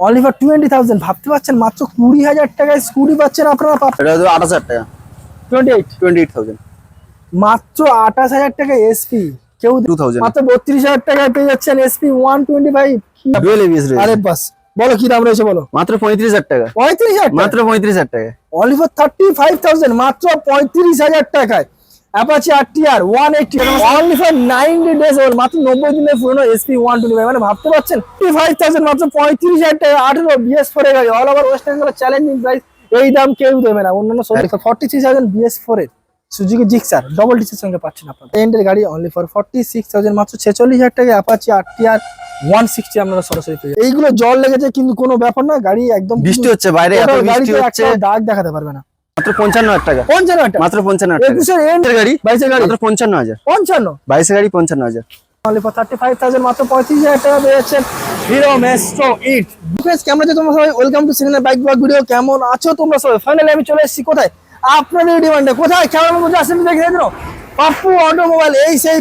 Only for twenty thousand ভাবতে পারছেন? মাত্র কুড়ি হাজার টাকায় স্কুটি পাচ্ছেন আপনারা? এটা হচ্ছে আঠাশ হাজার টাকা। Twenty eight twenty eight thousand মাত্র আঠাশ হাজার টাকায় এসপি কেউ টু থাউজেন্ড মাত্র বত্রিশ হাজার টাকায় পেয়ে যাচ্ছেন SP one twenty five dual ABS আরে বাস। বলো কি দাম রয়েছে বলো? মাত্র পঁয়ত্রিশ হাজার টাকা। পঁয়ত্রিশ হাজার মাত্র পঁয়ত্রিশ হাজার টাকা। অলিভার থার্টি ফাইভ থাউজেন্ড মাত্র পঁয়ত্রিশ হাজার টাকায়। Apache R T R one eighty only for ninety days old মাত্র নব্বই দিনের পুরনো এসপি ওয়ান টোয়েন্টি ফাইভ মানে ভাবতে পারছেন? টোয়েন্টি ফাইভ থাউজেন্ড মাত্র পঁয়ত্রিশ হাজার টাকা আঠেরো বিএস ফোর এর গাড়ি all over West Bengal challenging price এই দাম কেউ দেবে না। অন্যান্য forty three thousand BS four এর সুজুকি জিক্সার ডবল ডিসের সঙ্গে পাচ্ছেন আপনারা। এন্ডের গাড়ি only for forty six thousand মাত্র ছেচল্লিশ হাজার টাকা Apache R T R one sixty আপনারা সরাসরি পেয়ে এইগুলো জল লেগেছে কিন্তু কোনো ব্যাপার না গাড়ি একদম বৃষ্টি হচ্ছে বাইরে এত বৃষ্টি হচ্ছে। দাগ দেখাতে পারবে না। মাত্র পঞ্চান্ন হাজার টাকা। পঞ্চান্ন হাজার মাত্র পঞ্চান্ন হাজার একুশের এন্ড গাড়ি? বাইশের গাড়ি? মাত্র পঞ্চান্ন হাজার। পঞ্চান্ন? বাইশের গাড়ি পঞ্চান্ন হাজার। থার্টি ফাইভ থাউজেন্ড মাত্র পঁয়ত্রিশ হাজার টাকা পেয়ে যাচ্ছেন হিরো মেস্ট্রো ইট তোমরা সবাই? Welcome to cinema bike blog video কেমন আছো তোমরা সবাই? ফাইনালি আমি চলে এসেছি। কোথায়? আপনাদের ডিমান্ডে কোথায়? ক্যামেরার মধ্যে আসেন দেখে দিন পাপ্পু অটোমোবাইল এই সেই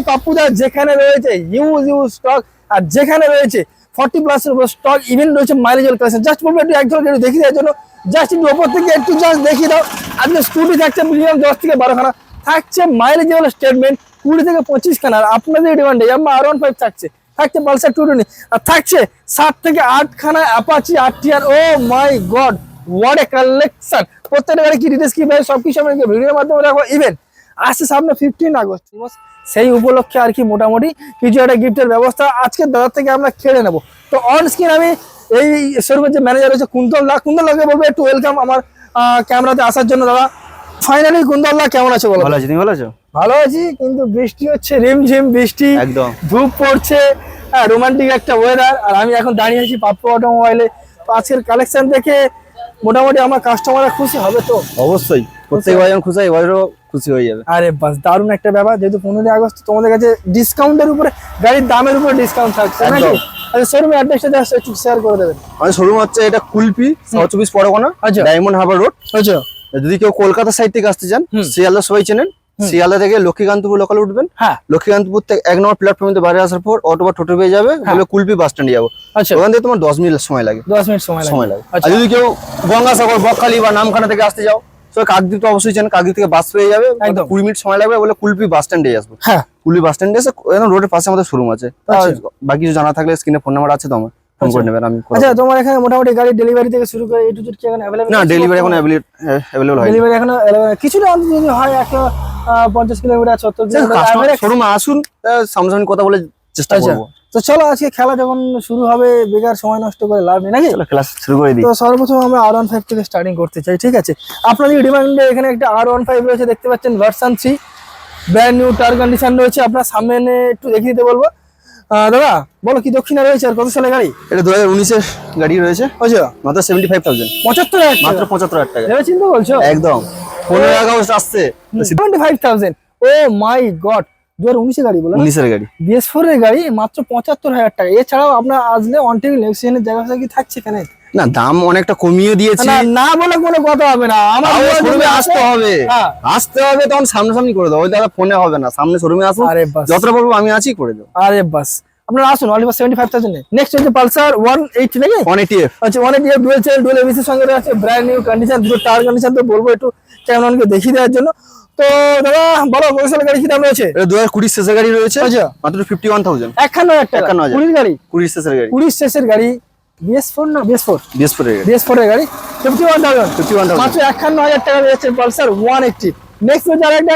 যেখানে রয়েছে। ইউজ ইউজ স্টক আর যেখানে রয়েছে ফর্টি প্লাসের উপর স্টক ইভেন রয়েছে মাইলেজের কালেকশন জাস্ট বলব একটু একটু দেখিয়ে দেওয়ার জন্য। জাস্ট একটু ওপর থেকে একটু জাস্ট দেখিয়ে দাও। আজকে স্কুটি থাকছে মিনিমাম দশ থেকে বারোখানা থাকছে মাইলেজ মাইলেজের স্টেটমেন্ট কুড়ি থেকে পঁচিশ খানা। আর আপনাদের ডিমান্ডে ইয়াম্মা আর ওয়ান ফাইভ থাকছে। থাকছে পালসার টু টোয়েন্টি আর থাকছে সাত থেকে আট খানা অ্যাপাচি আর টিয়ার ও my God what a collection প্রত্যেকটা গাড়ি কি ডিটেলস কি ভাই সব কিছু আমাকে ভিডিওর মাধ্যমে রাখব ইভেন আসছে সামনে ফিফটিন আগস্ট। সেই উপলক্ষে আর কি মোটামুটি কিছু একটা গিফটের ব্যবস্থা আজকে দাদার থেকে আমরা খেলে নেব। তো অন স্ক্রিন আমি এই শোরুমের যে ম্যানেজার রয়েছে কুন্তল। দা কুন্তল দাকে বলব একটু ওয়েলকাম আমার ক্যামেরাতে আসার জন্য। দাদা ফাইনালি কুন্তল দা কেমন আছে বলো? ভালো আছি তুমি ভালো আছো? ভালো আছি কিন্তু বৃষ্টি হচ্ছে রিমঝিম বৃষ্টি একদম। ধূপ পড়ছে রোমান্টিক একটা ওয়েদার আর আমি এখন দাঁড়িয়ে আছি পাপ্পু অটোমোবাইলে তো আজকের কালেকশন দেখে মোটামুটি আমার কাস্টমাররা খুশি হবে তো? অবশ্যই প্রত্যেকবার যখন খুশি হয় এবারও খুশি হয়ে যাবে। আরে বাস দারুণ একটা ব্যাপার। যেহেতু পনেরোই আগস্ট তোমাদের কাছে ডিসকাউন্টের উপরে গাড়ির দামের উপরে ডিসকাউন্ট থাকছে নাকি। আচ্ছা শোরুমের অ্যাড্রেসটা জাস্ট একটু শেয়ার করে দেবেন। আমাদের শোরুম হচ্ছে এটা কুলপি সাউথ চব্বিশ পরগনা আচ্ছা। ডায়মন্ড হারবার রোড আচ্ছা। যদি কেউ কলকাতা সাইড থেকে আসতে চান। শিয়ালদা সবাই চেনেন। শিয়ালদা থেকে লক্ষ্মীকান্তপুর লোকাল উঠবেন। হ্যাঁ। লক্ষ্মীকান্তপুর থেকে এক নম্বর প্ল্যাটফর্মে বাইরে আসার পর অটো বা টোটো পেয়ে যাবে বলে কুলপি বাস স্ট্যান্ডে যাব। আচ্ছা। ওখান থেকে তোমার দশ মিনিট সময় লাগে। দশ মিনিট সময় লাগে। আর আচ্ছা। যদি কেউ গঙ্গাসাগর বকখালি বা নামখানা থেকে আসতে যাও তো কাকদ্বীপ তো অবশ্যই চেন কাকদ্বীপ থেকে বাস পেয়ে যাবে। একদম। কুড়ি মিনিট সময় লাগবে বলে কুলপি বাস স্ট্যান্ডে আসব। হ্যাঁ। কুলপি বাস স্ট্যান্ডে এসে একদম রোডের পাশে আমাদের শোরুম আছে। আচ্ছা। বাকি কিছু জানা থাকলে স্ক্রিনে ফোন নাম্বার আছে তো আমার ফোন করে নেবেন আমি আচ্ছা তোমার এখানে মোটামুটি গাড়ি ডেলিভারি থেকে শুরু করে এ টু জেড কি এখন অ্যাভেলেবল না ডেলিভারি এখন অ্যাভেলেবল হয় ডেলিভারি এখনও available- কিছুটা যদি হয় আহ, পঞ্চাশ কিলোমিটার সত্তর কিলোমিটার average- শোরুমে আসুন আহ, সামনাসামনি কথা বলে চেষ্টা আচ্ছা। করব। তো চলো আজকে খেলা যখন শুরু হবে বেকার সময় নষ্ট করে লাভ নেই নাকি? চলো ক্লাস শুরু করে দিই। তো সর্বপ্রথম আমরা আর ওয়ান ফাইভ থেকে স্টার্টিং করতে চাই ঠিক আছে? আপনাদের ডিমান্ডে এখানে একটা আর ওয়ান ফাইভ রয়েছে দেখতে পাচ্ছেন version three brand new tyre condition রয়েছে আপনার সামনে একটু দেখিয়ে দিতে বলব। দাদা বলো কি দক্ষিণা রয়েছে আর কত সালে গাড়ি? এটা দু হাজার উনিশের গাড়ি রয়েছে। বুঝছ? মাত্র সেভেন্টি ফাইভ থাউজেন্ড পঁচাত্তর হাজার মাত্র পঁচাত্তর হাজার টাকা। চিন্তা বলছো? একদম। পনেরো আগস্ট আসছে। Seventy five thousand oh my God দু হাজার গাড়ি বলো উনিশের গাড়ি। বিএস ফোর এর গাড়ি মাত্র পঁচাত্তর হাজার টাকা। এছাড়াও আপনার আসলে অন টেবিল নেক্সট জায়গা কি থাকছে এখানে? না দাম অনেকটা কমিয়ে দিয়েছি। না না বলে কোনো কথা হবে না। আমার শোরুমে আসতে হবে। হ্যাঁ। আসতে হবে তখন সামনাসামনি করে দেবো ওই দাদা ফোনে হবে না। সামনে শোরুমে আসুন আরে বাস। যতটা পারব আমি আছি করে দেবো আরে বাস। আপনারা আসুন only seventy five thousand next হচ্ছে পালসার ওয়ান এইট নাকি? ওয়ান এইটি এফ আচ্ছা ওয়ান এইট ডুয়েল চেল ডুয়েল এবিসির সঙ্গে ব্র্যান্ড নিউ কন্ডিশন দুটো টায়ার কন্ডিশন তো বলব একটু দেখিয়ে দেওয়ার জন্য। তো দাদা বলো গাড়ি কি দাম রয়েছে? দু হাজার কুড়ি শেষের গাড়ি রয়েছে। আচ্ছা। মাত্র ফিফটি ওয়ান থাউজেন্ড একান্ন হাজার টাকা। 51,000 কুড়ির গাড়ি? কুড়ি শেষের গাড়ি। কুড়ি শেষের গাড়ি। বিএস ফোর না বিএস ফোর? বিএস ফোর এর গাড়ি। Fifty one thousand fifty one thousand মাত্র একান্ন হাজার টাকা রয়েছে পালসার ওয়ান এইটটি। নেক্সট আরেকটা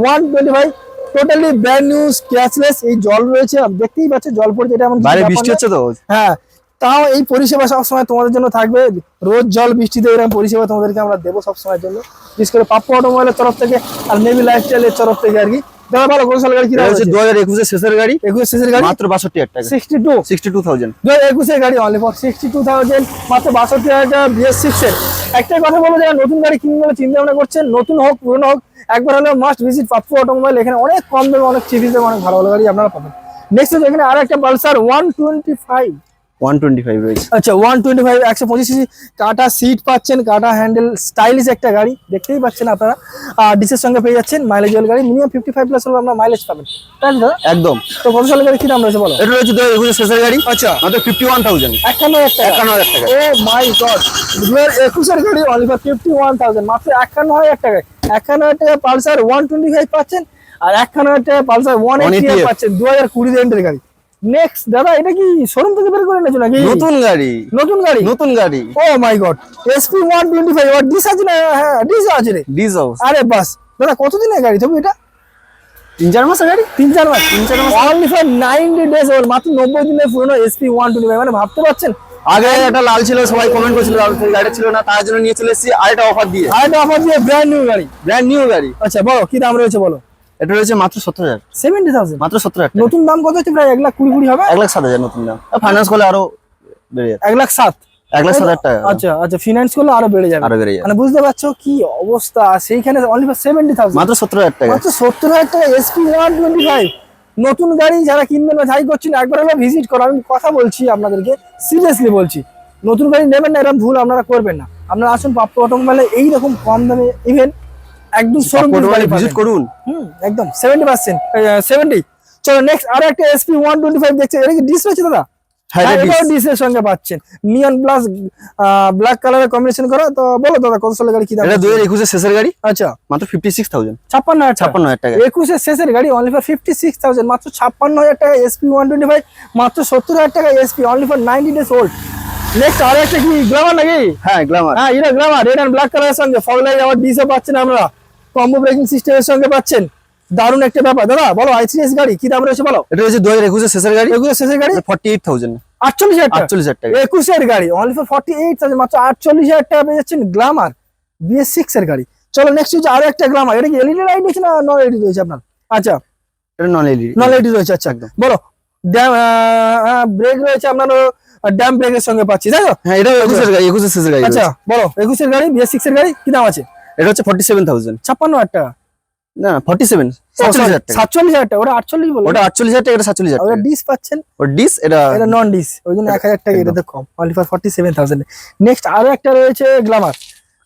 one twenty five totally brand new cashless এই জল রয়েছে দেখতেই পাচ্ছ জল পড়ছে এটা কিছু বাইরে বৃষ্টি হচ্ছে তো? হ্যাঁ তাও এই পরিষেবা সবসময় তোমাদের জন্য থাকবে। রোজ জল বৃষ্টিতে এরকম পরিষেবা তোমাদেরকে আমরা দেবো সবসময়ের জন্য। বিশেষ করে পাপ্পু অটোমোবাইলের তরফ থেকে আর নেভি লাইফস্টাইলের তরফ থেকে আর কি। দাদা ভালো কোন সাল গাড়ি কি একুশের শেষের গাড়ি। একুশ শেষের গাড়ি? মাত্র টাকা। গাড়ি অনলি ফর মাত্র বাষট্টি হাজার টাকা কথা বলব যারা নতুন গাড়ি কিনবে বলে চিন্তা ভাবনা করছেন নতুন হোক পুরনো হোক একবার হলেও মাস্ট ভিজিট পাপ্পু অটোমোবাইল। এখানে অনেক কম দামে অনেক চিপ দামে অনেক ভালো ভালো গাড়ি আপনারা পাবেন। নেক্সট এখানে আর একটা Pulsar one twenty five one twenty five রয়েছে আচ্ছা সিসি কাটা সিট পাচ্ছেন কাটা হ্যান্ডেল স্টাইলিশ একটা গাড়ি দেখতেই পাচ্ছেন আপনারা। আর ডিসের সঙ্গে পেয়ে যাচ্ছেন মাইলেজ গাড়ি মিনিমাম প্লাস হলে মাইলেজ পাবেন। তাই একদম। তো কত সালের গাড়ি কি দাম রয়েছে বলো? এটা শেষের গাড়ি আচ্ছা। মাত্র টাকা। টাকা। ও মাই গড গাড়ি অনলি মাত্র টাকা পালসার পাচ্ছেন আর একান্ন হাজার টাকা পালসার ওয়ান এইটি পাচ্ছেন দু হাজার কুড়ি রেন্টের গাড়ি। নেক্সট দাদা এটা কি শোরুম থেকে বের করে এনেছো নাকি? নতুন গাড়ি। নতুন গাড়ি? নতুন গাড়ি। ও my God SP one twenty five R disc আছে না? হ্যাঁ ডিস আছে রে। হাউস আরে বাস দাদা কতদিনের গাড়ি তবু এটা? তিন চার মাসের গাড়ি? তিন চার মাস। তিন চার মাস। Only for ninety days old মাত্র নব্বই দিনের পুরনো এসপি ওয়ান টোয়েন্টি ফাইভ মানে ভাবতে পারছেন? আগে একটা লাল ছিল সবাই কমেন্ট করছিল লাল সেই গাড়ি ছিল না তার জন্য নিয়ে চলে এসেছি আরেকটা অফার দিয়ে। আর এটা অফার দিয়ে ব্র্যান্ড নিউ গাড়ি। ব্র্যান্ড নিউ গাড়ি। আচ্ছা বলো কি দাম রয়েছে বলো? এটা রয়েছে মাত্র সত্তর হাজার। সেভেন্টি থাউজেন্ড মাত্র সত্তর হাজার নতুন দাম কত হচ্ছে? প্রায় এক লাখ কুড়ি কুড়ি হবে? এক লাখ সাত হাজার নতুন দাম। ফাইন্যান্স করলে আরও বেড়ে যাবে। এক লাখ সাত। এক লাখ সাত হাজার টাকা। আচ্ছা আচ্ছা ফিনান্স করলে আরও বেড়ে যাবে। আরও বেড়ে যাবে। মানে বুঝতে পারছ কি অবস্থা? সেইখানে অনলি ফর সেভেন্টি থাউজেন্ড মাত্র সত্তর হাজার টাকা। মাত্র সত্তর হাজার টাকা এসপি ওয়ান টোয়েন্টি ফাইভ নতুন গাড়ি যারা কিনবেন বা যাই করছেন একবার হলো ভিজিট করো। আমি কথা বলছি আপনাদেরকে সিরিয়াসলি বলছি। নতুন গাড়ি নেবেন না এরকম ভুল আপনারা করবেন না। আপনারা আসুন পাপ্পু অটোমোবাইলে এইরকম কম দামে ইভেন একদম শোরুম ভিজিট করুন হুম একদম সেভেন্টি পার্সেন্ট সেভেন্টি চলো নেক্সট আরও একটা এসপি ওয়ান টোয়েন্টি এটা কি ডিস রয়েছে দাদা? হ্যাঁ, হ্যাঁ এটা এটাও disc। ডিসের সঙ্গে পাচ্ছেন। নিয়ন প্লাস ব্ল্যাক কালারের কম্বিনেশন করা। তো বলো দাদা কত সালের গাড়ি কি দাম এটা দুই হাজার শেষের গাড়ি। আচ্ছা। মাত্র ফিফটি সিক্স থাউজেন্ড ছাপ্পান্ন হাজার টাকা। শেষের গাড়ি অনলি ফর মাত্র ছাপ্পান্ন হাজার টাকা এসপি মাত্র সত্তর হাজার টাকা SP only for ninety days old next আরও একটা কি নাকি? হ্যাঁ গ্ল্যামার হ্যাঁ এটা রেড অ্যান্ড ব্ল্যাক কালারের সঙ্গে। ফগ লাইট আবার ডিসও পাচ্ছেন আমরা। কম্বো ব্রেকিং সিস্টেমের সঙ্গে পাচ্ছেন। দারুণ একটা ব্যাপার। দাদা বলো আইসিএস গাড়ি কি দাম রয়েছে বলো? এটা হচ্ছে দু হাজার একুশের শেষের গাড়ি। একুশের শেষের গাড়ি? ফর্টি এইট থাউজেন্ড আটচল্লিশ হাজার আটচল্লিশ হাজার টাকা। একুশের গাড়ি only for forty eight thousand মাত্র আটচল্লিশ হাজার টাকা পেয়ে যাচ্ছেন গ্লামার বিএস সিক্স এর গাড়ি। চলো নেক্সট হচ্ছে আরও একটা গ্লামার এটা কি এলইডি লাইট রয়েছে না নন এলইডি রয়েছে আপনার? আচ্ছা। এটা নন এলইডি নন এলইডি রয়েছে আচ্ছা। একদম। বলো ড্যাম ব্রেক রয়েছে আপনার ড্যাম ব্রেকের সঙ্গে পাচ্ছি তাই তো? হ্যাঁ এটা একুশের গাড়ি একুশের শেষের গাড়ি আচ্ছা বলো একুশের গাড়ি বিএস সিক্স এর গাড়ি কি দাম আছে? এটা হচ্ছে ফর্টি সেভেন থাউজেন্ড ছাপ্পান্ন হাজার টাকা। না ফর্টি সেভেন সাতচল্লিশ হাজার টাকা। ওটা আটচল্লিশ বলো। ওটা আটচল্লিশ হাজার টাকা এটা সাতচল্লিশ হাজার ওটা ডিস পাচ্ছেন। ওর ডিস এটা এটা নন ডিস ওই জন্য এক হাজার টাকা এটাতে কম। Only for forty seven thousand next আরও একটা রয়েছে গ্লামার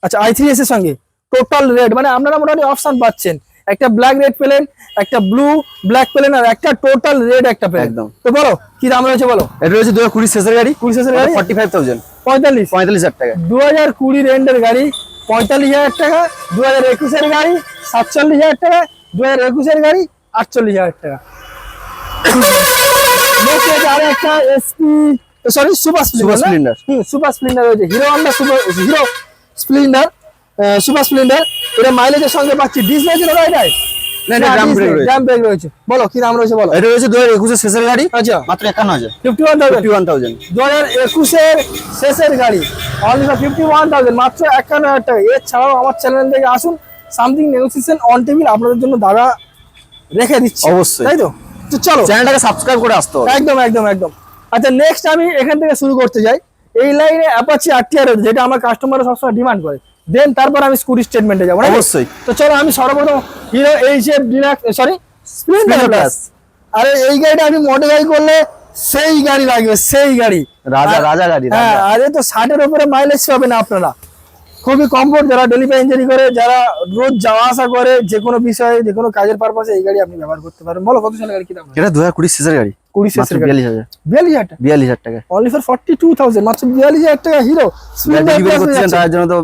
আচ্ছা আই থ্রি এস এর সঙ্গে। টোটাল রেড মানে আপনারা মোটামুটি অপশন পাচ্ছেন। একটা ব্ল্যাক রেড পেলেন একটা ব্লু ব্ল্যাক পেলেন আর একটা টোটাল রেড একটা পেলেন একদম। তো বলো কি দাম রয়েছে বলো? এটা রয়েছে দু হাজার কুড়ি শেষের গাড়ি। কুড়ি শেষের গাড়ি? ফর্টি ফাইভ থাউজেন্ড পঁয়তাল্লিশ। পঁয়তাল্লিশ হাজার টাকা। দু হাজার কুড়ি রেন্ডের গাড়ি পঁয়তাল্লিশ হাজার টাকা। দু হাজার একুশের গাড়ি সাতচল্লিশ হাজার টাকা। দু হাজার একুশের গাড়ি আটচল্লিশ হাজার টাকা। হচ্ছে একটা SP sorry Super Super Splendor. Hmm Super Splendor রয়েছে Hero Honda Super Hero Splendor Super Splendor. এটা মাইলেজের সঙ্গে পাচ্ছি। ডিস রয়েছে দাদা এটাই না ড্রাম ব্রেক রয়েছে। ড্রাম ব্রেক রয়েছে। বলো কি দাম রয়েছে বলো। এটা রয়েছে দু হাজার শেষের গাড়ি আচ্ছা। মাত্র শেষের অনলি মাত্র টাকা। এছাড়াও আমার চ্যানেল থেকে আসুন সামথিং নেগোসিয়েশন অন টেবিল আপনাদের জন্য দাদা রেখে দিচ্ছি। অবশ্যই। তাই তো? তো চলো। চ্যানেলটাকে সাবস্ক্রাইব করে আসতে হবে। একদম একদম একদম। আচ্ছা নেক্সট আমি এখান থেকে শুরু করতে যাই এই লাইনে অ্যাপাচি আরটিআর যেটা আমার কাস্টমার সবসময় ডিমান্ড করে। দেন তারপর আমি স্কুটি স্টেটমেন্টে যাব অবশ্যই। তো চলো আমি সর্বপ্রথম Hero H F Deluxe sorry Splendor Plus আরে এই গাড়িটা আমি মডিফাই করলে সেই গাড়ি লাগবে সেই গাড়ি। রাজা রাজা গাড়ি হ্যাঁ আরে তো ষাটের উপরে মাইলেজ পাবেন আপনারা। খুবই কমফোর্ট যারা ডেলি ইঞ্জারি করে যারা রোজ যাওয়া আসা করে যে কোনো বিষয়ে যে কোনো কাজের পারপাসে এই গাড়ি আপনি ব্যবহার করতে পারেন। বলো কত সালের গাড়ি কি দাম এটা দু হাজার কুড়ি শেষের গাড়ি। কুড়ি মাত্র গাড়ি। বিয়াল্লিশ হাজার। বিয়াল্লিশ হাজার টাকা? বিয়াল্লিশ হাজার টাকা। Only for forty two thousand মাত্র বিয়াল্লিশ হাজার টাকা হিরো তার জন্য তো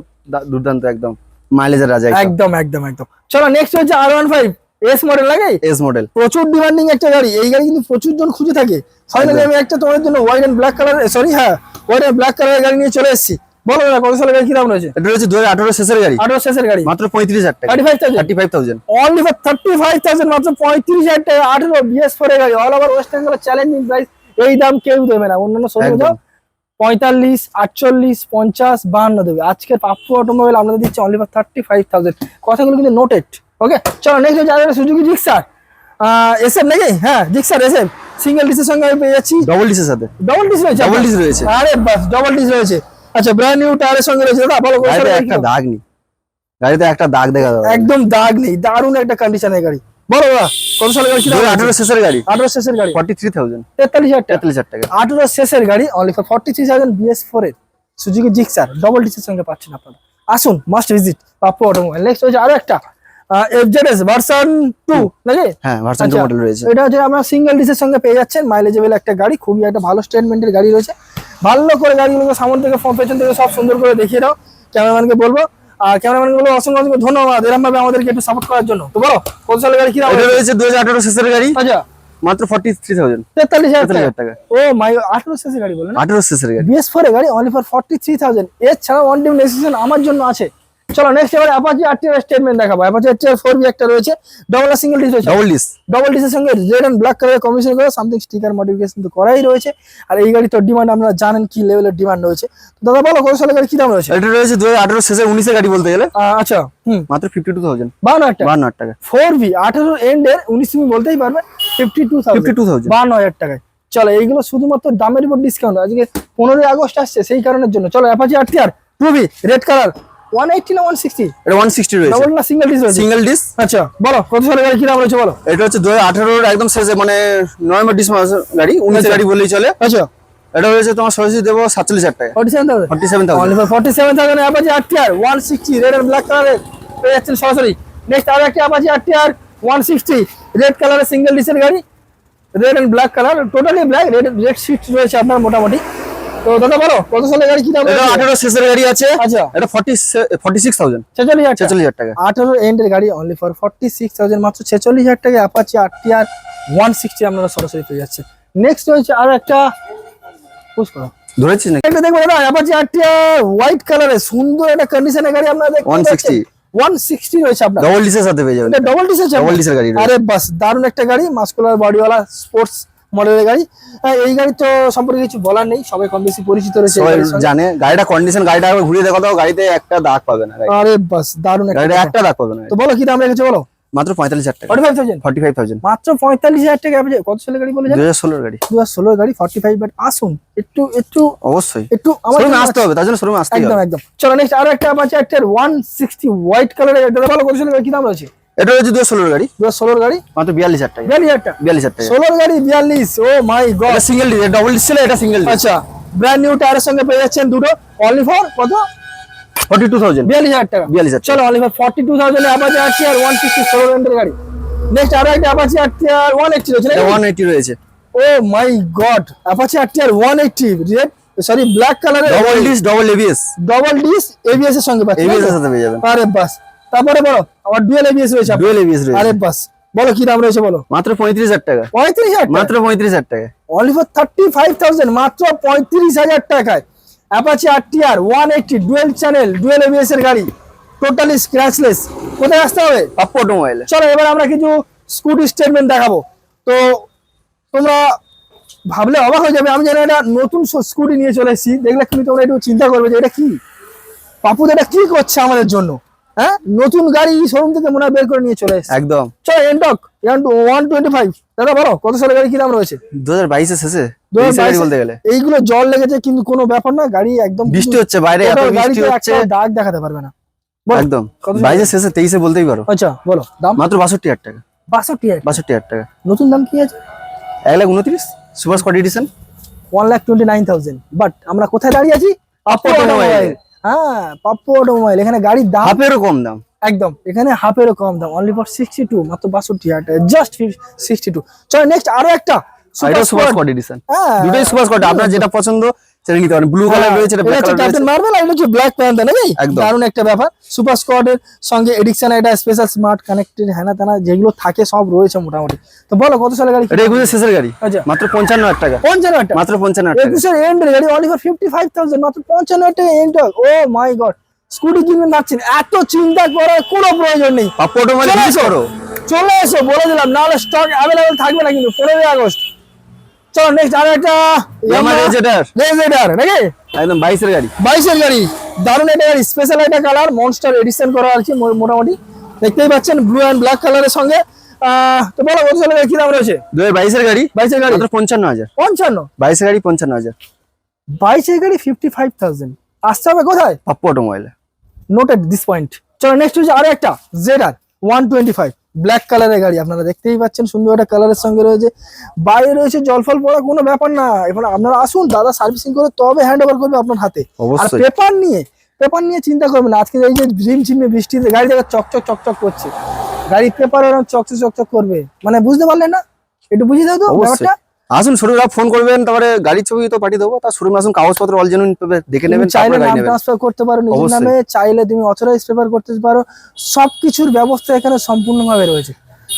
দুর্দান্ত একদম। মাইলেজের রাজা একদম। একদম একদম চলো নেক্সট হচ্ছে R one five S model লাগে এস মডেল প্রচুর ডিমান্ডিং একটা গাড়ি। এই গাড়ি কিন্তু প্রচুর জন খুঁজে থাকে। ফাইনালি আমি একটা তোমার জন্য white and black colour sorry হ্যাঁ হোয়াইট এন্ড ব্ল্যাক কালারের গাড়ি নিয়ে চলে এসেছি। বলো না কত সালের গাড়ি কি দাম রয়েছে? এটা রয়েছে দু হাজার আঠারো শেষের গাড়ি। আঠারো শেষের গাড়ি। মাত্র পঁয়ত্রিশ হাজার টাকা। Thirty five thousand thirty five thousand only for thirty five thousand মাত্র পঁয়ত্রিশ হাজার টাকা। আঠেরো বিএস ফোর গাড়ি। All over West Bengal challenging price এই দাম কেউ দেবে না। অন্যান্য শোরুমে। যাও। পঁয়তাল্লিশ আটচল্লিশ পঞ্চাশ বাহান্ন দেবে। আজকে পাপ্পু অটোমোবাইল আপনাদের দিচ্ছে only for thirty five thousand কথাগুলো কিন্তু নোটেড ওকে চলো নেক্সট আমাদের সুজুকি জিক্সার এসএফ নাকি? হ্যাঁ জিক্সার এসএফ সিঙ্গেল ডিসের সঙ্গে আমি পেয়ে যাচ্ছি। ডবল ডিসের সাথে। ডবল ডিস রয়েছে? Double ডিস রয়েছে। আরে বাস ডবল ডিস রয়েছে। আচ্ছা ব্র্যান্ড নিউ টায়ারের সঙ্গে রয়েছে। দাদা সালের গাড়ি একটা দাগ নেই। গাড়িতে একটা দাগ দেখা যাবে। একদম দাগ নেই দারুণ একটা কন্ডিশনের গাড়ি। কত সালের গাড়ি শেষের গাড়ি। শেষের টাকা। তেতাল্লিশ হাজার টাকা। আঠারো শেষের গাড়ি অনলি ফর এর সুজুকি জিক্সার ডবল ডিসের সঙ্গে পাচ্ছেন আপনারা। আসুন must visit Pappu Automobile next হচ্ছে আরও একটা এফজেডএস ভার্সন টু নাকি? হ্যাঁ ভার্সন টু আচ্ছা, মডেল রয়েছে। এটা হচ্ছে আপনার সিঙ্গেল ডিসের সঙ্গে পেয়ে যাচ্ছেন। মাইলেজেবল একটা গাড়ি খুবই একটা ভালো স্টেটমেন্টের গাড়ি রয়েছে। ভালো করে গাড়িগুলোকে সামনে থেকে ফোন পেছন থেকে সব সুন্দর করে দেখিয়ে দাও। ক্যামেরাম্যানকে বলব ক্যামেরাম্যানগুলো অসংখ্য অসংখ্য ধন্যবাদ। ভাবে আমাদেরকে একটু সাপোর্ট করার জন্য। তো বলো কত সালের গাড়ি কি দাম রয়েছে? রয়েছে দু হাজার আঠারো শেষের গাড়ি। আচ্ছা। মাত্র হাজার টাকা। ও মাই গাড়ি গাড়ি। গাড়ি অনলি ফর ওয়ান ডিসিশন আমার জন্য আছে। চলো নেক্সট এবার অ্যাপাচি আর টিআর স্টেটমেন্ট দেখাবো। Apache R TR four V একটা রয়েছে। ডবল আর সিঙ্গেল ডিস রয়েছে। ডবল ডিস ডবল ডিসের সঙ্গে রেড এন্ড ব্ল্যাক কালারের কম্বিনেশন করে সামথিং স্টিকার মডিফিকেশন তো করাই রয়েছে। আর এই গাড়ি তো ডিমান্ড আপনারা জানেন কি লেভেলের ডিমান্ড রয়েছে। তো দাদা বলো কত সালের গাড়ি কি দাম রয়েছে? এটা রয়েছে দু হাজার আঠারো শেষের উনিশের গাড়ি বলতে গেলে। আচ্ছা হুম। মাত্র ফিফটি টু থাউজেন্ড বান্ন হাজার টাকা। বান্ন হাজার টাকা। ফোর ভি আঠারো এন্ডের উনিশ তুমি বলতেই পারবে fifty two fifty two thousand বান্ন হাজার টাকায়। চলো এইগুলো শুধুমাত্র দামের উপর ডিসকাউন্ট আজকে পনেরোই আগস্ট আসছে সেই কারণের জন্য। চলো Apache R TR two V red colour না এটা রয়েছে। ডবল না সিঙ্গেল ডিস রয়েছে? সিঙ্গেল ডিস আচ্ছা বলো কত সালের গাড়ি কি দাম রয়েছে বলো? এটা হচ্ছে একদম শেষে মানে নভেম্বর ডিসেম্বর গাড়ি উনিশের গাড়ি বললেই চলে। আচ্ছা। এটা রয়েছে তোমার সরাসরি দেবো সাতচল্লিশ হাজার টাকা। অনলি রেড এন্ড ব্ল্যাক কালারের পেয়ে যাচ্ছেন সরাসরি। নেক্সট আরও একটা রেড কালারের সিঙ্গেল ডিসের গাড়ি red and black colour totally black red red seat রয়েছে আপনার মোটামুটি। তো দাদা বলো কত সালের গাড়ি কি দাম এটা রয়েছে? আঠারো গাড়ি আছে। আচ্ছা। এটা ফর্টি ফর্টি সিক্স থাউজেন্ড ছেচল্লিশ হাজার টাকা। ছেচল্লিশ হাজার টাকা। গাড়ি only for forty six thousand মাত্র ছেচল্লিশ হাজার টাকা Apache R TR one sixty আপনারা সরাসরি পেয়ে যাচ্ছে নেক্সট হচ্ছে আর একটা পুশ করো। ধরেছিস একটা দেখব দাদা অ্যাপাচি আর হোয়াইট কালারের সুন্দর একটা কন্ডিশনের গাড়ি আপনারা দেখতে 160 ওয়ান সিক্সটি রয়েছে আপনার। ডবল ডিসের সাথে পেয়ে যাবেন। এটা ডবল ডিস আছে Double গাড়ি আরে বাস দারুণ একটা গাড়ি মাস্কুলার বডিওয়ালা স্পোর্টস মডেলের গাড়ি। হ্যাঁ, এই গাড়ি তো সম্পর্কে কিছু বলার নেই সবাই কম বেশি পরিচিত রয়েছে। জানে গাড়িটা কন্ডিশন গাড়িটা ঘুরিয়ে দেখো তো গাড়িতে একটা দাগ পাবে না আরে বাস দারুণ একটা গাড়িটা একটা দাগ পাবে না তো বলো কি দাম রেখেছে বলো? মাত্র পঁয়তাল্লিশ হাজার টাকা। Forty five thousand forty five thousand মাত্র পঁয়তাল্লিশ হাজার টাকা। কত সালের গাড়ি বলে দু হাজার ষোলোর গাড়ি। দু হাজার ষোলোর গাড়ি ফর্টি ফাইভ বাট আসুন একটু একটু অবশ্যই। একটু আমার আসতে হবে তার জন্য শোরুমে আসতে একদম একদম। চলো নেক্সট আরও একটা আছে একটা ওয়ান সিক্সটি হোয়াইট কালারের ভালো কত সালের গাড়ি কি দাম রয়েছে? এটা হচ্ছে দু হাজার ষোলোর গাড়ি। দু হাজার ষোলোর গাড়ি? মাত্র বিয়াল্লিশ হাজার টাকা। বিয়াল্লিশ হাজার টাকা। বিয়াল্লিশ হাজার টাকা। ষোলোর গাড়ি বিয়াল্লিশ ও my god single disc double disc ছিল এটা সিঙ্গেল আচ্ছা ব্র্যান্ড নিউ টায়ারের সঙ্গে পেয়ে যাচ্ছেন দুটো। অনলি ফর কত? ফর্টি টু থাউজেন্ড বিয়াল্লিশ হাজার টাকা। বিয়াল্লিশ হাজার চলো only for forty two thousand Apache R R one sixty ষোলো রেন্টের গাড়ি। নেক্সট আরও একটা Apache R R one eighty রয়েছে ওয়ান এইটি রয়েছে। ও my god Apache R R one eighty red sorry black কালারের double disc double ABS double disc ABS এর সঙ্গে এবিএস এর সাথে পেয়ে যাবেন। আরে বাস। তারপরে বলো আমার ডুয়েল এবিএস রয়েছে। ডুয়েল এবিএস রয়েছে। আরে বাস বলো কি দাম রয়েছে বলো? মাত্র পঁয়ত্রিশ হাজার টাকা। পঁয়ত্রিশ হাজার মাত্র পঁয়ত্রিশ হাজার টাকা। Only for thirty five thousand মাত্র পঁয়ত্রিশ হাজার টাকায়। Apache R T R one eighty dual channel dual ABS এর গাড়ি। টোটালি স্ক্র্যাচলেস কোথায় আসতে হবে? পাপ্পু মোবাইল চলো এবার আমরা কিছু স্কুটি স্টেটমেন্ট দেখাবো। তো তোমরা ভাবলে অবাক হয়ে যাবে আমি যেন এটা নতুন স্কুটি নিয়ে চলে এসেছি। দেখলে কিন্তু তোমরা একটু চিন্তা করবে যে এটা কি? পাপু এটা কি করছে আমাদের জন্য? হ্যাঁ? নতুন গাড়ি শোরুম থেকে মনে বের করে নিয়ে চলে এসেছে। একদম। চলো এনটক ওয়ান টোয়েন্টি ফাইভ দাদা বলো কত সালের গাড়ি কি দাম রয়েছে? দু হাজার বাইশের শেষে? 2022 তেইশের গাড়ি বলতে গেলে। এইগুলো জল লেগেছে কিন্তু কোনো ব্যাপার না গাড়ি একদম বৃষ্টি হচ্ছে বাইরে বৃষ্টি হচ্ছে। দাগ দেখাতে পারবে না। একদম। বাইশের শেষে তেইশে বলতেই পারো। আচ্ছা বলো দাম? মাত্র বাষট্টি হাজার টাকা। বাষট্টি হাজার বাষট্টি হাজার টাকা। নতুন দাম কি আছে? এক লাখ উনত্রিশ super squad edition. One lakh twenty nine thousand but আমরা কোথায় দাঁড়িয়ে আছি। অটোমোবাইল হ্যাঁ পাপ্পু অটোমোবাইল এখানে গাড়ির দাম হাফেরও কম দাম। একদম এখানে হাফেরও কম দাম অনলি ফর সিক্সটি টু মাত্র বাষট্টি হাজার জাস্ট সিক্সটি টু চলো নেক্সট আরও একটা সুপার স্কট এডিশন হ্যাঁ। দুটোই সুপার স্কট আপনার যেটা পছন্দ সেটা নিতে পারেন। ব্লু কালার রয়েছে এটা ক্যাপ্টেন মার্বেল আর এটা হচ্ছে ব্ল্যাক প্যান্থার নাকি? একদম। দারুণ একটা ব্যাপার। সুপার স্কোয়াডের সঙ্গে এডিকশন এটা স্পেশাল স্মার্ট কানেক্টেড হ্যানা ত্যানা যেগুলো থাকে সব রয়েছে মোটামুটি। তো বলো কত সালের গাড়ি এটা একুশের শেষের গাড়ি। আচ্ছা। মাত্র পঞ্চান্ন হাজার টাকা। পঞ্চান্ন হাজার মাত্র পঞ্চান্ন হাজার টাকা। একুশের এন্ডের গাড়ি only for fifty five thousand মাত্র পঞ্চান্ন হাজার টাকা and oh my god scooty কিনবেন ভাবছেন এত চিন্তা করার কোনো প্রয়োজন নেই। করো। চলে এসো বলে দিলাম নাহলে স্টক অ্যাভেলেবেল থাকবে না কিন্তু পনেরোই আগস্ট। চলো নেক্সট আর একটা। Jet-R। রেজেডার নাকি? একদম বাইশের গাড়ি। বাইশের গাড়ি। দারুণ একটা গাড়ি স্পেশাল একটা কালার মনস্টার এডিশন করা আছে মো- মোটামুটি। দেখতেই পাচ্ছেন ব্লু অ্যান্ড ব্ল্যাক কালারের সঙ্গে। তো বলো কত সালের কি দাম রয়েছে? দু বাইশের গাড়ি। বাইশের গাড়ি। পঞ্চান্ন হাজার। পঞ্চান্ন? বাইশের গাড়ি পঞ্চান্ন হাজার। বাইশের গাড়ি ফিফটি ফাইভ থাউজেন্ড আসতে হবে কোথায়? পাপ্পু অটোমোবাইলে। নোট এট দিস পয়েন্ট চলো নেক্সট হচ্ছে আরও একটা Z R one twenty five black কালারের গাড়ি। আপনারা দেখতেই পাচ্ছেন সুন্দর একটা কালারের সঙ্গে রয়েছে। বাইরে রয়েছে জলফল পড়া কোনো ব্যাপার না। এখন আপনারা আসুন দাদা সার্ভিসিং করে তবে হ্যান্ড ওভার করবে আপনার হাতে। আর পেপার নিয়ে পেপার নিয়ে চিন্তা করবেন না। আজকে এই যে ঝিম ঝিমে বৃষ্টিতে গাড়ি দেখা চকচক চকচক করছে। গাড়ির পেপার এরকম চকচক চকচক করবে। মানে বুঝতে পারলেন না? একটু বুঝিয়ে দাও তো ব্যাপারটা। আসুন শোরুমে ফোন করবেন তারপরে গাড়ির ছবি তো পাঠিয়ে দেবো। তার শোরুমে আসুন কাগজপত্র অল জেনুইন দেখে নেবেন চাইলে নাম ট্রান্সফার করতে পারো নিজের নামে চাইলে তুমি অথরাইজ পেপার করতে পারো। সবকিছুর ব্যবস্থা এখানে সম্পূর্ণভাবে রয়েছে।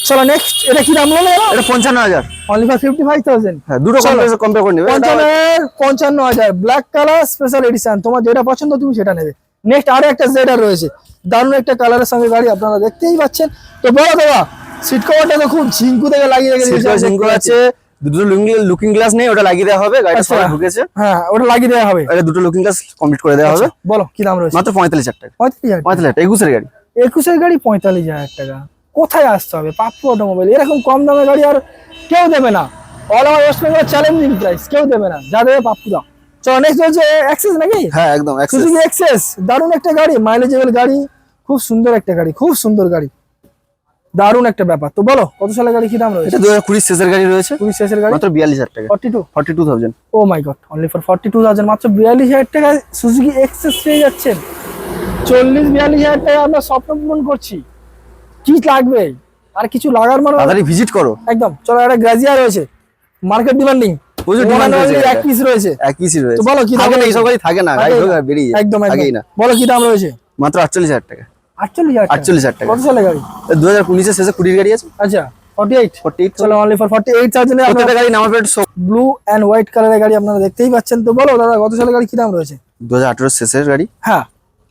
চলো নেক্সট এটা কি দাম বলে এটা পঞ্চান্ন হাজার। Only for fifty five thousand হ্যাঁ দুটো চলো। কম্পেয়ার করে নেবে। এটা- পঞ্চান্নের পঞ্চান্ন হাজার। ব্ল্যাক কালার স্পেশাল এডিশন তোমার যেটা পছন্দ তুমি সেটা নেবে। নেক্সট আরও একটা জেডার রয়েছে। দারুণ একটা কালারের সঙ্গে গাড়ি আপনারা দেখতেই পাচ্ছেন। তো বলো দাদা সিট কভারটা তো খুব ঝিঙ্কু থেকে লাগিয়ে রেখে সিট দিয়েছে, আমি সিঙ্কো দেখতে আছে। দুটো লুকিং গ্লাস নেই ওটা লাগিয়ে দেওয়া হবে গাড়িটা আচ্ছা। সবাই ঢুকেছে। হ্যাঁ ওটা লাগিয়ে দেওয়া হবে। এটা দুটো লুকিং গ্লাস কমপ্লিট করে দেওয়া হবে। আচ্ছা, বলো কি দাম রয়েছে? মাত্র পঁয়তাল্লিশ হাজার টাকা। পঁয়তাল্লিশ হাজার একুশের গাড়ি। একুশের গাড়ি পঁয়তাল্লিশ হাজার টাকা। কোথায় আসতে হবে? পাপ্পু অটোমোবাইল এরকম কম দামের গাড়ি আর কেউ দেবে না। All over West Bengal challenging price কেউ দেবে না। যা দেবে পাপ্পু দাও। চলো নেক্সট হচ্ছে অ্যাক্সেস নাকি? হ্যাঁ একদম। সুজুকি এক্সেস দারুণ একটা গাড়ি মাইলেজেবল গাড়ি খুব সুন্দর একটা গাড়ি খুব সুন্দর গাড়ি। দারুণ একটা ব্যাপার। তো বলো কত সালের গাড়ি কি দাম রয়েছে? এটা দু হাজার কুড়ির শেষের গাড়ি রয়েছে। কুড়ি শেষের গাড়ি? মাত্র বিয়াল্লিশ হাজার টাকা। Forty two forty two thousand oh my god only for forty two thousand মাত্র বিয়াল্লিশ হাজার টাকায় সুজুকি এক্সেস পেয়ে যাচ্ছেন। চল্লিশ বিয়াল্লিশ হাজার টাকা আমরা স্বপ্ন পূরণ করছি। কি লাগবে? আর কিছু লাগার মানে তাড়াতাড়ি ভিজিট করো। একদম চলো একটা গ্রাজিয়া রয়েছে। মার্কেট ডিমান্ডিং প্রচুর demand রয়েছে এক পিস রয়েছে। এক সিট রয়েছে। তো বলো কি দাম থাকে না রয়েছে? এইসব গাড়ি থাকে না। গাড়ি বেরিয়ে যায়। একদম একদম। না। বলো কি দাম রয়েছে? মাত্র আটচল্লিশ হাজার টাকা। আটচল্লিশ হাজার আটচল্লিশ হাজার টাকা। কত গাড়ি? দু হাজার উনিশের শেষে কুড়ির গাড়ি আছে? আচ্ছা ফর্টি এইট ফর্টি এইট চলো। Only for forty eight thousand প্রত্যেকটা গাড়ি number plate blue and white কালারের গাড়ি আপনারা দেখতেই পাচ্ছেন। তো বলো দাদা কত সালের গাড়ি কি দাম রয়েছে? দু হাজার শেষের গাড়ি? হ্যাঁ।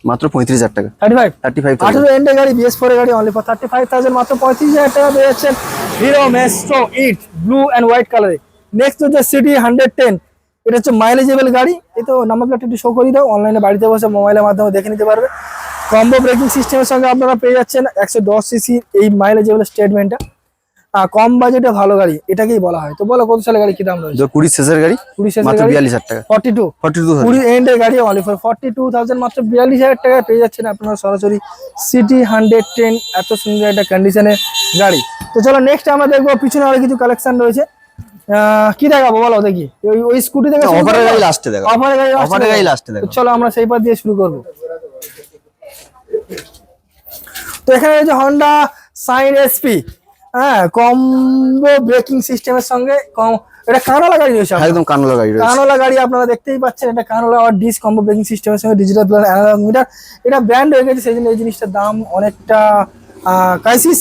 মাত্র পঁয়ত্রিশ হাজার টাকা। থার্টি ফাইভ থার্টি ফাইভ আঠেরো এন্ডের গাড়ি বিএস ফোর গাড়ি only for thirty five thousand মাত্র পঁয়ত্রিশ হাজার টাকা পেয়ে যাচ্ছেন Hero Maestro it blue and white কালারে নেক্সট হচ্ছে সিটি হান্ড্রেড টেন এটা হচ্ছে মাইলেজেবল গাড়ি। এই তো নাম্বার প্লেটটা একটু শো করে দাও। অনলাইনে বাড়িতে বসে মোবাইলের মাধ্যমে দেখে নিতে পারবে। কম্বো ব্রেকিং সিস্টেমের সঙ্গে আপনারা পেয়ে যাচ্ছেন একশো দশ সিসি এই মাইলেজেবল স্টেটমেন্টটা কম বাজেটে ভালো গাড়ি এটাকেই বলা হয়। তো বলো কত সালের গাড়ি কি দাম রয়েছে? হাজার শেষের গাড়ি কুড়ি শেষের মাত্র বিয়াল্লিশ হাজার টাকা। ফর্টি টু ফর্টি টু কুড়ি এন্ডের গাড়ি only for forty two thousand মাত্র বিয়াল্লিশ হাজার টাকায় পেয়ে যাচ্ছেন আপনারা সরাসরি সিটি হান্ড্রেড টেন এত সুন্দর একটা কন্ডিশনের গাড়ি। তো চলো নেক্সট আমরা দেখব পিছনে আরও কিছু কালেকশন রয়েছে। কি দেখাবো বলো দেখি। ওই ওই স্কুটি থেকে অফারের গাড়ি লাস্টে দেখো অফারের গাড়ি অফারের গাড়ি। লাস্টে দেখো চলো আমরা সেই পার দিয়ে শুরু করব। তো এখানে রয়েছে হন্ডা সাইন এসপি হ্যাঁ কম্বো ব্রেকিং সিস্টেমের সঙ্গে কম এটা কানোলা গাড়ি রয়েছে একদম কানোলা গাড়ি রয়েছে। কানোলা গাড়ি আপনারা দেখতেই পাচ্ছেন এটা কানোলা আর ডিস কম্বো ব্রেকিং সিস্টেমের সঙ্গে ডিজিটাল প্ল্যান অ্যানালগ মিটার এটা ব্র্যান্ড হয়ে গেছে সেই জন্য এই জিনিসটার দাম অনেকটা ক্রাইসিস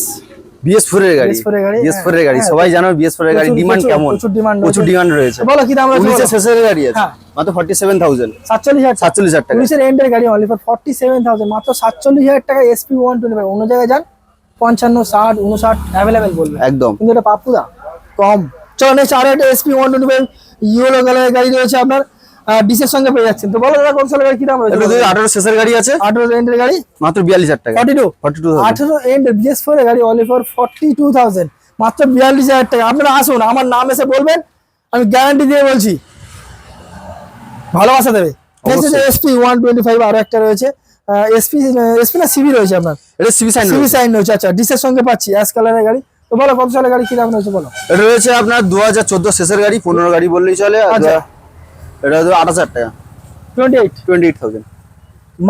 গাড়ি সবাই গাড়ি ডিমান্ড কেমন? ডিমান্ড রয়েছে। গাড়ি অনলি মাত্র 47000 টাকা। অন্য জায়গায় যান বলবে। একদম। কিন্তু এটা পাপুদা কম। চলো আর একটা এসপি 125 ইয়েলো কালারের গাড়ি রয়েছে আপনার। ডিসের সঙ্গে পেয়ে যাচ্ছেন। তো বলো দাদা কোন সালের গাড়ি কি দাম রয়েছে এটা দু হাজার আঠারো শেষের গাড়ি আছে আঠারো এন্ডের গাড়ি? মাত্র বিয়াল্লিশ হাজার টাকা। ফর্টি টু ফর্টি টু আঠারো এন্ড বিএস ফোর গাড়ি only for forty two thousand মাত্র বিয়াল্লিশ হাজার টাকা। আপনারা আসুন আমার নাম এসে বলবেন আমি গ্যারান্টি দিয়ে বলছি। ভালোবাসা দেবে। এসপি ওয়ান টোয়েন্টি ফাইভ আরও একটা রয়েছে। এসপি এসপি না সিবি রয়েছে আপনার? এটা সিবি সাইন সিবি সাইন রয়েছে। আচ্ছা ডিসের সঙ্গে পাচ্ছি অ্যাশ কালারের গাড়ি। তো বলো কত সালের গাড়ি কি দাম রয়েছে বলো। এটা রয়েছে আপনার দু হাজার চোদ্দ শেষের গাড়ি পনেরো গাড়ি বললেই চলে আচ্ছা। এটা হচ্ছে আঠাশ হাজার টাকা। Twenty eight twenty eight thousand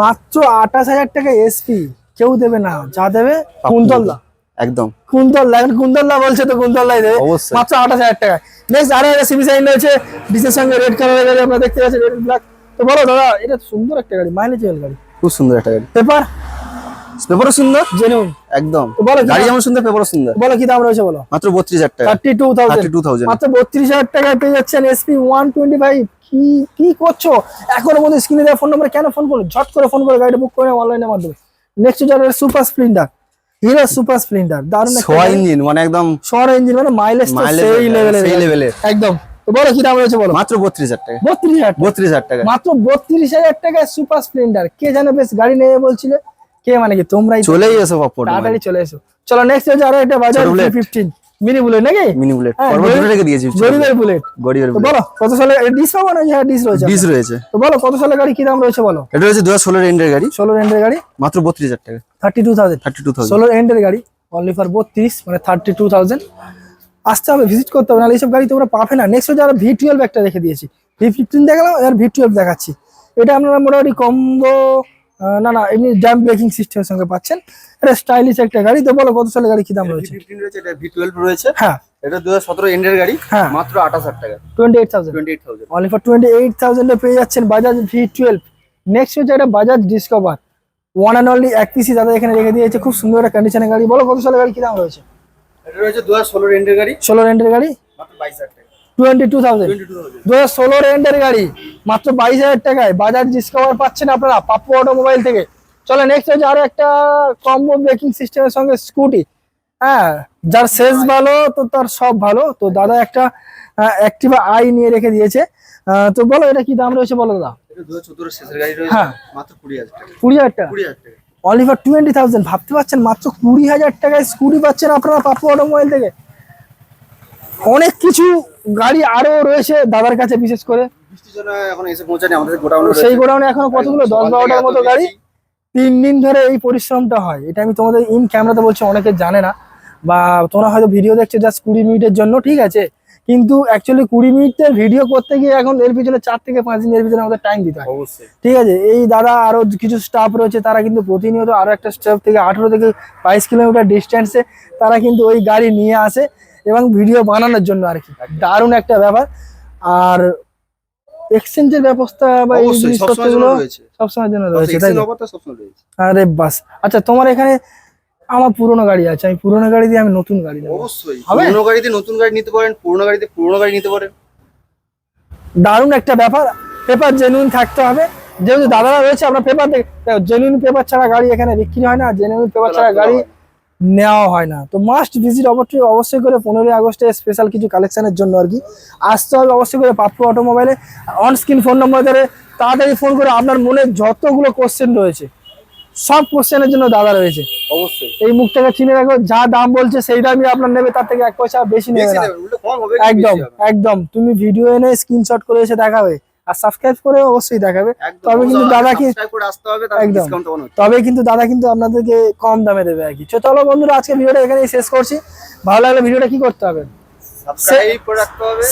মাত্র আঠাশ হাজার টাকা এসপি কেউ দেবে না। যা দেবে কুন্তলদা। একদম। কুন্তলদা। এখন কুন্তলদা বলছে তো কুন্তলদাই দেবে। মাত্র আঠাশ হাজার টাকা। নেক্সট আরও একটা সিবি সাইন রয়েছে। ডিসের সঙ্গে রেড কালারের গাড়ি আপনারা দেখতে পাচ্ছেন রেড ব্ল্যাক তো বলো দাদা এটা সুন্দর একটা গাড়ি মাইলেজ গাড়ি। খুব সুন্দর একটা গাড়ি। পেপার পেপারও সুন্দর? জেনুইন একদম। বলো গাড়ি যেমন সুন্দর পেপারও সুন্দর। বলো কি দাম রয়েছে বলো? মাত্র বত্রিশ হাজার টাকা। Thirty two thousand two thousand মাত্র বত্রিশ হাজার টাকায় পেয়ে যাচ্ছেন এসপি ওয়ান টোয়েন্টি ফাইভ কি কি করছ? এখনও মধ্যে স্ক্রিনে দেওয়া ফোন নম্বরে কেন ফোন করো ঝট করে ফোন করে গাড়িটা বুক করে অনলাইনের মাধ্যমে। Next Super Splendor Hero Super Splendor দারুণ একটা ইঞ্জিন মানে একদম শহর ইঞ্জিন মানে মাইলেজ সেই লেভেলের সেই লেভেলের। একদম। তো বলো কি দাম রয়েছে বলো? মাত্র বত্রিশ হাজার টাকা। বত্রিশ হাজার টাকা। বত্রিশ হাজার টাকা। মাত্র বত্রিশ হাজার টাকায় সুপার স্প্লেন্ডার কে জানে বেশ গাড়ি নেবে বলছিলে? কে মানে কি? তোমরাই চলেই এসো পাপ্পর তাড়াতাড়ি চলে এসো। চলো নেক্সট হচ্ছে আরও একটা বাজার ছোট bullet। ফিফটিন মিনি বুলেট নাকি মিনি বুলেট রেখে দিয়েছি গরিবের বুলেট গরিবের বলো কত সালে ডিস পাবো না হ্যাঁ ডিস রয়েছে? ডিস রয়েছে। তো বলো কত সালে গাড়ি কি দাম রয়েছে বলো? এটা রয়েছে দু হাজার ষোলোর এন্ডের গাড়ি। ষোলো এন্ডের গাড়ি? মাত্র বত্রিশ হাজার টাকা। Thirty two thousand thirty two thousand ষোলো এন্ডের গাড়ি অনলি ফর বত্রিশ মানে থার্টি টু থাউজেন্ড আসতে হবে ভিজিট করতে হবে নাহলে এইসব গাড়ি তোমরা পাবে না। নেক্সট হচ্ছে আমরা ভি টুয়েলভ একটা রেখে দিয়েছি। ভি ফিফটিন দেখালাম আর ভি টুয়েলভ দেখাচ্ছি। এটা আপনারা মোটামুটি কম্বো না না এমনি জাম্প ব্রেকিং সিস্টেমের সঙ্গে পাচ্ছেন। এটা স্টাইলিশ একটা গাড়ি তো বলো কত সালের গাড়ি কি দাম রয়েছে? এটা ভি টুয়েলভ রয়েছে। হ্যাঁ। এটা দু হাজার এন্ডের গাড়ি হ্যাঁ। মাত্র আঠাশ হাজার টাকা। Twenty eight thousand twenty eight thousand only for twenty eight থাউজেন্ডে পেয়ে যাচ্ছেন বাজাজ ভি টুয়েলভ নেক্সট হচ্ছে Bajaj Discover one and only এক পিসি দাদা এখানে রেখে দিয়েছে খুব সুন্দর একটা কন্ডিশনের গাড়ি। বলো কত সালের গাড়ি কি দাম রয়েছে? এটা রয়েছে দু হাজার ষোলোর এন্ডের গাড়ি। ষোলো গাড়ি? মাত্র বাইশ হাজার টোয়েন্টি টু থাউজেন্ড দু হাজার গাড়ি। মাত্র বাইশ হাজার টাকায়। ডিসকভার পাচ্ছেন আপনারা পাপ্পু অটোমোবাইল থেকে। চলো নেক্সট হচ্ছে আরও একটা কম্বো ব্রেকিং সিস্টেমের সঙ্গে স্কুটি হ্যাঁ যার শেষ ভালো তো তার সব ভালো। তো দাদা একটা অ্যাক্টিভা আই নিয়ে রেখে দিয়েছে। তো বলো এটা কি দাম রয়েছে বলো দাদা? হ্যাঁ। কুড়ি হাজার টাকা। ফর টোয়েন্টি থাউজেন্ড ভাবতে পারছেন মাত্র কুড়ি হাজার টাকায় স্কুটি পাচ্ছেন আপনারা পাপ্পু অটোমোবাইল থেকে? অনেক কিছু গাড়ি আরও রয়েছে দাদার কাছে বিশেষ করে। সেই গোডাউনে এখনও কতগুলো দশ বারোটার মতো গাড়ি। তিন দিন ধরে এই পরিশ্রমটা হয়। এটা আমি তোমাদের ইন ক্যামেরাতে বলছি অনেকে জানে না। বা তোমরা হয়তো ভিডিও দেখছ জাস্ট কুড়ি মিনিটের জন্য ঠিক আছে? কিন্তু অ্যাকচুয়ালি কুড়ি মিনিটের ভিডিও করতে গিয়ে এখন এর পিছনে চার থেকে পাঁচ দিন এর পিছনে আমাদের টাইম দিতে হয়। ঠিক আছে? এই দাদা আরও কিছু স্টাফ রয়েছে তারা কিন্তু প্রতিনিয়ত আরও একটা স্টাফ থেকে আঠেরো থেকে বাইশ কিলোমিটার ডিস্টেন্সে তারা কিন্তু ওই গাড়ি নিয়ে আসে। এবং ভিডিও বানানোর জন্য আর কি। দারুণ একটা ব্যাপার। আর এক্সচেঞ্জের ব্যবস্থা বা এই জিনিসপত্রগুলো সবসময়ের জন্য রয়েছে। তাই আরে বাস। আচ্ছা তোমার এখানে আমার পুরোনো গাড়ি আছে আমি পুরোনো গাড়ি দিয়ে আমি নতুন গাড়ি দেবো অবশ্যই? পুরোনো গাড়িতে নতুন গাড়ি নিতে পারেন পুরোনো গাড়িতে পুরোনো গাড়ি নিতে পারেন। দারুণ একটা ব্যাপার পেপার জেনুইন থাকতে হবে। যেহেতু দাদারা রয়েছে আপনার পেপার দেখ জেনুইন পেপার ছাড়া গাড়ি এখানে বিক্রি হয় না জেনুইন পেপার ছাড়া গাড়ি নেওয়া হয় না। তো মাস্ট ভিজিট অবশ্যই অবশ্যই করে পনেরোই আগস্টে স্পেশাল কিছু কালেকশনের জন্য আর কি। আসতে হবে অবশ্যই করে পাপ্পু অটোমোবাইলে অন স্ক্রিন ফোন নম্বর ধরে তাড়াতাড়ি ফোন করে আপনার মনে যতগুলো কোশ্চেন রয়েছে সব কোশ্চেনের জন্য দাদা রয়েছে। অবশ্যই। এই মুখটাকে চিনে রাখো যা দাম বলছে সেই দামই আপনার নেবে তার থেকে এক পয়সা বেশি নেবে না। একদম একদম। তুমি ভিডিও এনে স্ক্রিনশট করে এসে দেখাবে। আর সাবস্ক্রাইব করে অবশ্যই দেখাবে। তবে কিন্তু দাদা কি একদম। তবে কিন্তু দাদা কিন্তু আপনাদেরকে কম দামে দেবে আর কি। চলো বন্ধুরা আজকে ভিডিওটা এখানেই শেষ করছি। ভালো লাগলে ভিডিওটা কি করতে হবে?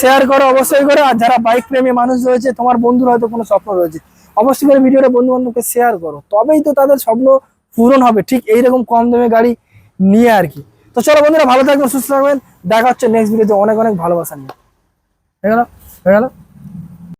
শেয়ার করো অবশ্যই করে। আর যারা বাইক প্রেমী মানুষ রয়েছে তোমার বন্ধুর হয়তো কোনো স্বপ্ন রয়েছে অবশ্যই করে ভিডিওটা বন্ধু বান্ধবকে শেয়ার করো। তবেই তো তাদের স্বপ্ন পূরণ হবে। ঠিক এইরকম কম দামে গাড়ি নিয়ে আর কি। তো চলো বন্ধুরা ভালো থাকবেন সুস্থ থাকবেন। দেখা হচ্ছে নেক্সট ভিডিওতে অনেক অনেক ভালোবাসা নিয়ে। হয়ে গেল? হয়ে গেল?